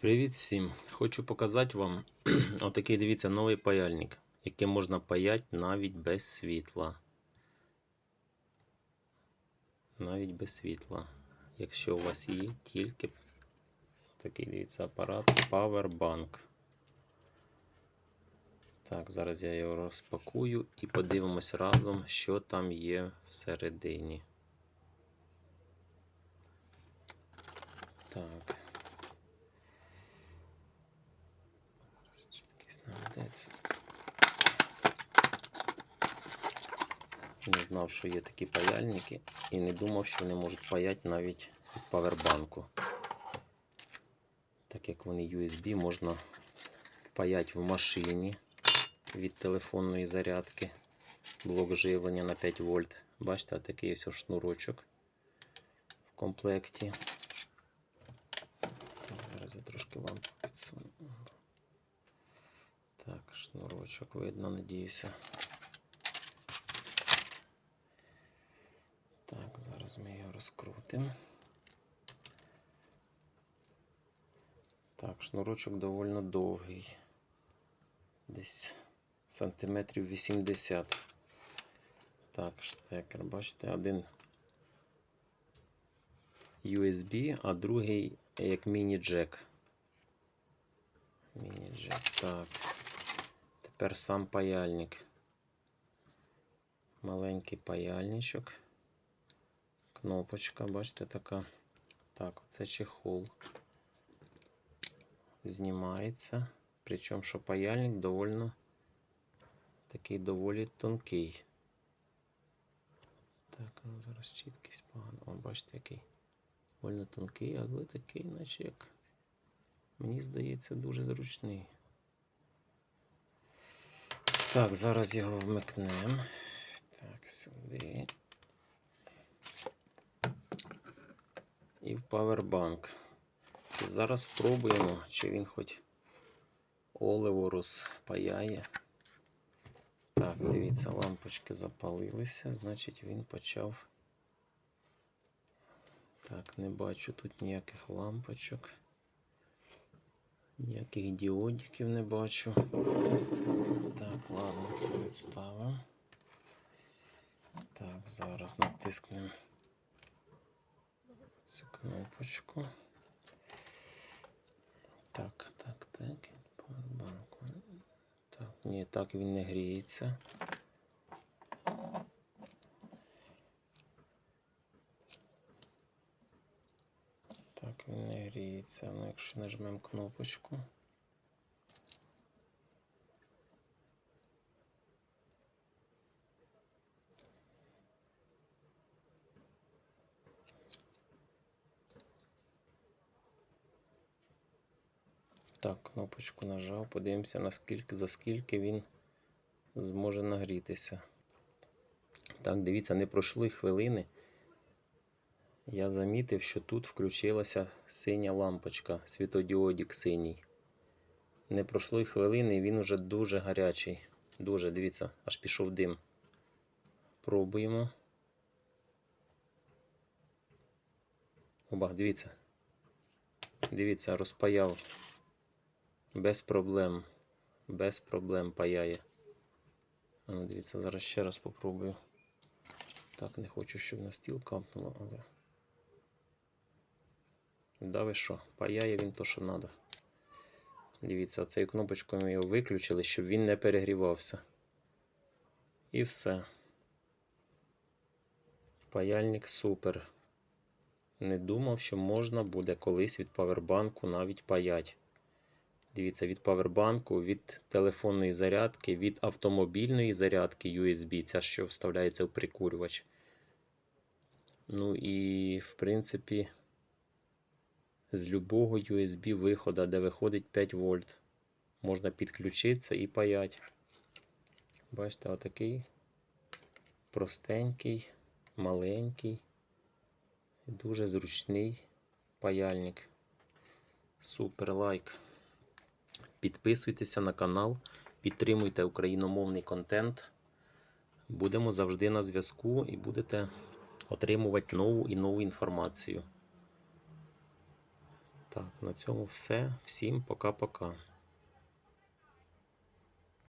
Привіт всім! Хочу показати вам отакий, дивіться, новий паяльник, яким можна паяти навіть без світла. Навіть без світла. Якщо у вас є тільки такий, дивіться, апарат Powerbank. Так, зараз я його розпакую і подивимось разом, що там є всередині. Так. Не знав, що є такі паяльники, і не думав, що вони можуть паяти навіть від павербанку. Так як вони USB, можна паяти в машині від телефонної зарядки. Блок живлення на 5 вольт. Бачите, такий ось шнурочок в комплекті. Зараз я трошки лампу підсуну. Так, шнурочок видно, надіюся. Так, зараз ми його розкрутимо. Так, шнурочок доволі довгий. Десь сантиметрів 80. Так, штекер, бачите, один USB, а другий як міні-джек. Міні-джек. Так. Тепер сам паяльник. Маленький паяльничок. Кнопочка, бачите, така. Так, це чехол. Знімається. Причому, що паяльник довольно такий доволі тонкий. Так, ну зараз чіткість погано. О, бачите, який довольно тонкий, але такий, наче як. Мені здається, дуже зручний. Так, зараз його вмикнемо. Так, сюди. І в Powerbank. Зараз спробуємо, чи він хоч оливо розпаяє. Так, дивіться, лампочки запалилися, значить він почав. Так, не бачу тут ніяких лампочок. Ніяких діодиків не бачу. Так, ладно, це відставимо. Так, зараз натискнемо цю кнопочку. Так, так, так. банку. Так, ні, так він не гріється. Так, він не гріється. Ну, якщо нажмемо кнопочку. Так, кнопочку нажав. Подивимося, наскільки, за скільки він зможе нагрітися. Так, дивіться, не пройшли хвилини. Я замітив, що тут включилася синя лампочка, світодіодік синій. Не пройшло й хвилини, і він уже дуже гарячий. Дуже, дивіться, аж пішов дим. Пробуємо. Оба, дивіться. Дивіться, розпаяв. Без проблем. Без проблем паяє. Ну, дивіться, зараз ще раз попробую. Так, не хочу, щоб на стіл капнуло, але. Да ви що, паяє він то, що треба. Дивіться, цією кнопочкою ми його виключили, щоб він не перегрівався. І все. Паяльник супер. Не думав, що можна буде колись від павербанку навіть паять. Дивіться, від павербанку, від телефонної зарядки, від автомобільної зарядки USB, ця що вставляється в прикурювач. Ну і, в принципі, з любого USB виходу, де виходить 5 вольт, можна підключитися і паять. Бачите, отакий простенький, маленький, дуже зручний паяльник. Супер лайк. Підписуйтеся на канал, підтримуйте україномовний контент. Будемо завжди на зв'язку і будете отримувати нову і нову інформацію. Так, на цьому все. Всім пока-пока.